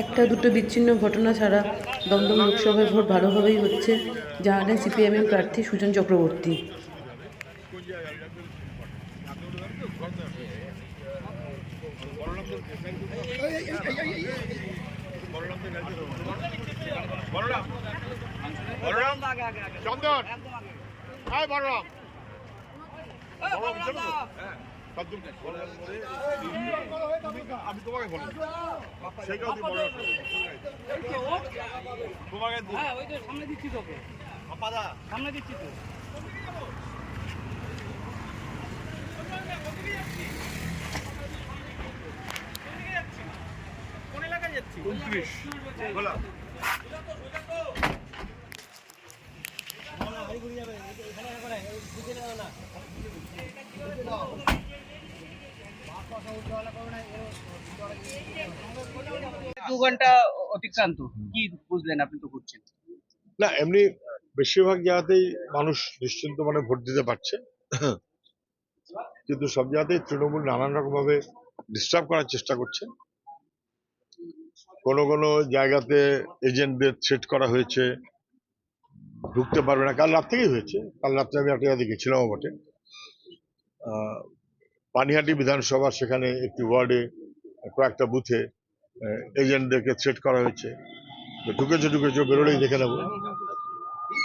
একটা দুটো বিচ্ছিন্ন ঘটনা ছাড়া দমদম লোকসভায় ভোট ভালোভাবেই হচ্ছে জানালেন সিপিএমের প্রার্থী সুজন চক্রবর্তী। চন্দন। আমি তোমাকে উনত্রিশ বলা না, এমনি বেশিরভাগ জায়গাতেই মানুষ নিশ্চিন্ত মানে ভোট দিতে পারছে। কিন্তু সব জায়গাতেই তৃণমূল নানান রকম ভাবে ডিস্টার্ব করার চেষ্টা করছে। কোন কোন জায়গাতে এজেন্টদের থ্রেট করা হয়েছে, ঢুকতে পারবে না। কাল রাত থেকেই হয়েছে। কাল রাত্রে আমি একটা জায়গায় গেছিলামও বটে। পানিহাটি বিধানসভা সেখানে একটি ওয়ার্ডে কয়েকটা বুথে এজেন্টদেরকে থ্রেট করা হয়েছে। ঢুকেছে ঢুকেছে বেরোলেই দেখে নেব।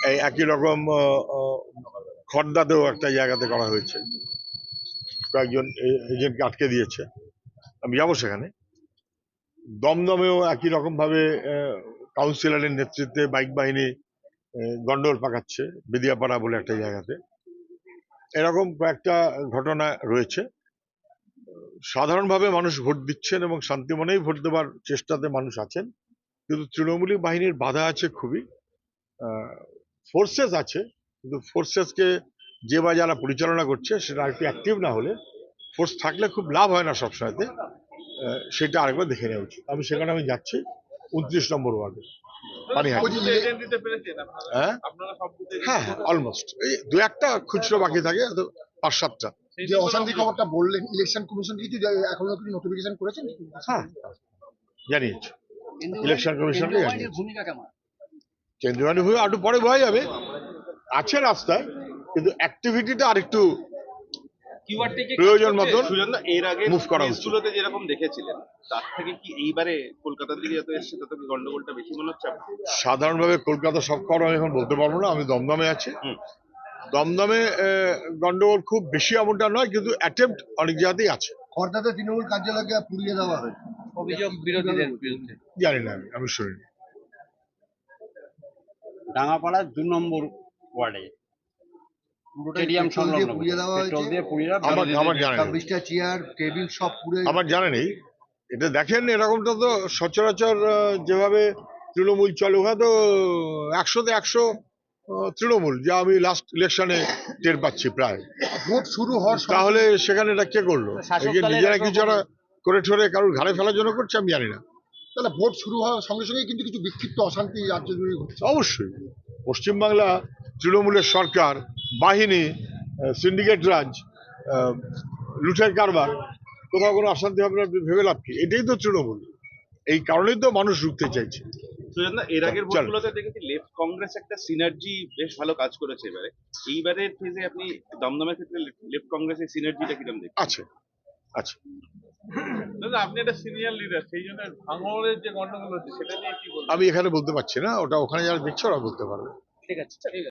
এই একই রকম আহ, একটা জায়গাতে করা হয়েছে। কয়েকজন এজেন্টকে আটকে দিয়েছে। আমি যাব সেখানে। দমদমেও একই রকম ভাবে কাউন্সিলরের নেতৃত্বে বাইক বাহিনী আহ, গন্ডগোল পাকাচ্ছে বেদিয়াপাড়া বলে একটা জায়গাতে। এরকম কয়েকটা ঘটনা রয়েছে। সাধারণভাবে মানুষ ভোট দিচ্ছেন এবং শান্তি মনেই ভোট দেওয়ার চেষ্টাতে মানুষ আছেন। কিন্তু তৃণমূলী বাহিনীর বাধা আছে খুবই। ফোর্সেস আছে কিন্তু ফোর্সেসকে যে বা যারা পরিচালনা করছে সেটা একটু অ্যাক্টিভ না হলে ফোর্স থাকলে খুব লাভ হয় না সবসময়তে। সেটা আরেকবার দেখে নেওয়া উচিত। আমি সেখানে আমি যাচ্ছি উনত্রিশ নম্বর ওয়ার্ডে। হ্যাঁ। হ্যাঁ হ্যাঁ অলমোস্ট এই দু একটা খুচরো বাকি থাকে পাঁচ সাতটা। যে অশান্তি খবরটা বললেন ইলেকশন কমিশন কিছু এখনও কিছু নোটিফিকেশন করেছেন? হ্যাঁ। জানিয়েছে। ইলেকশন কমিশনকে জানিয়েছে। ভূমিকা কেমন? কেন্দ্রীয় বাহিনী একটু পরে বোঝা যাবে। আছে রাস্তায় কিন্তু অ্যাক্টিভিটিটা আরেকটু প্রয়োজন মতন সুজন দা, এর আগে move করা উচিত। যেরকম দেখেছিলেন তার থেকে কি এইবারে কলকাতার দিকে যত এসছে তত গন্ডগোলটা বেশি মনে হচ্ছে সাধারণভাবে কলকাতা সব খবর আমি এখন বলতে পারব না আমি দমদমে আছি। দমদমে গন্ডগোল খুব বেশি এমনটা নয় কিন্তু অ্যাটেম্প্ট অনেক জায়গাতেই আছে। খর্দাতে তৃণমূল কার্যালয়কে পুড়িয়ে দেওয়া হয়েছে অভিযোগ বিরোধীদের বিরুদ্ধে জানি না আমি আমি শুনিনি। দু নম্বর ওয়ার্ডে। স্টেডিয়াম পেট্রোল দিয়ে সংলগ্ন। পুড়িয়ে দেওয়া পেট্রোল হয়েছে। দিয়ে পুড়িয়ে আমার আমার জানা নেই। ছাব্বিশটা চেয়ার টেবিল সব পুড়ে আমার জানা নেই। এটা দেখেন এরকমটা তো সচরাচর আহ, যেভাবে তৃণমূল চলে ওখানে তো একশোতে একশো তৃণমূল যা আমি লাস্ট ইলেকশনে টের পাচ্ছি প্রায়। ভোট শুরু হওয়ার তাহলে সেখানে এটা কে করল? নিজেরা কিছু একটা করে ঠরে কারোর ঘাড়ে ফেলার জন্য করছে আমি জানি না। তাহলে ভোট শুরু হওয়ার সঙ্গে সঙ্গে কিন্তু কিছু বিক্ষিপ্ত অশান্তি রাজ্য জুড়ে ঘটছে। অবশ্যই। পশ্চিমবাংলা তৃণমূলের সরকার বাহিনী সিন্ডিকেট রাজ লুটের কারবার কোথাও কোনো অশান্তি হবে না ভেবে লাভ কি? এটাই তো তৃণমূল। এই কারণেই তো মানুষ রুখতে চাইছে। সুজন দা, এর আগের ভোটগুলোতে দেখেছি লেফট কংগ্রেস একটা সিনার্জি বেশ ভালো কাজ করেছে এবারে। এইবারের ফেজে আপনি দমদমের ক্ষেত্রে লেফট কংগ্রেসের সিনার্জিটা কীরকম দেখছেন? আছে আছে। দাদা আপনি একটা সিনিয়র লিডার সেই জন্য ভাঙড়ের যে গন্ডগোল হচ্ছে সেটা নিয়ে কি বলবেন? আমি এখানে বলতে পারছি না ওটা ওখানে যারা দেখছে ওরা বলতে পারবে। ঠিক আছে ঠিক আছে।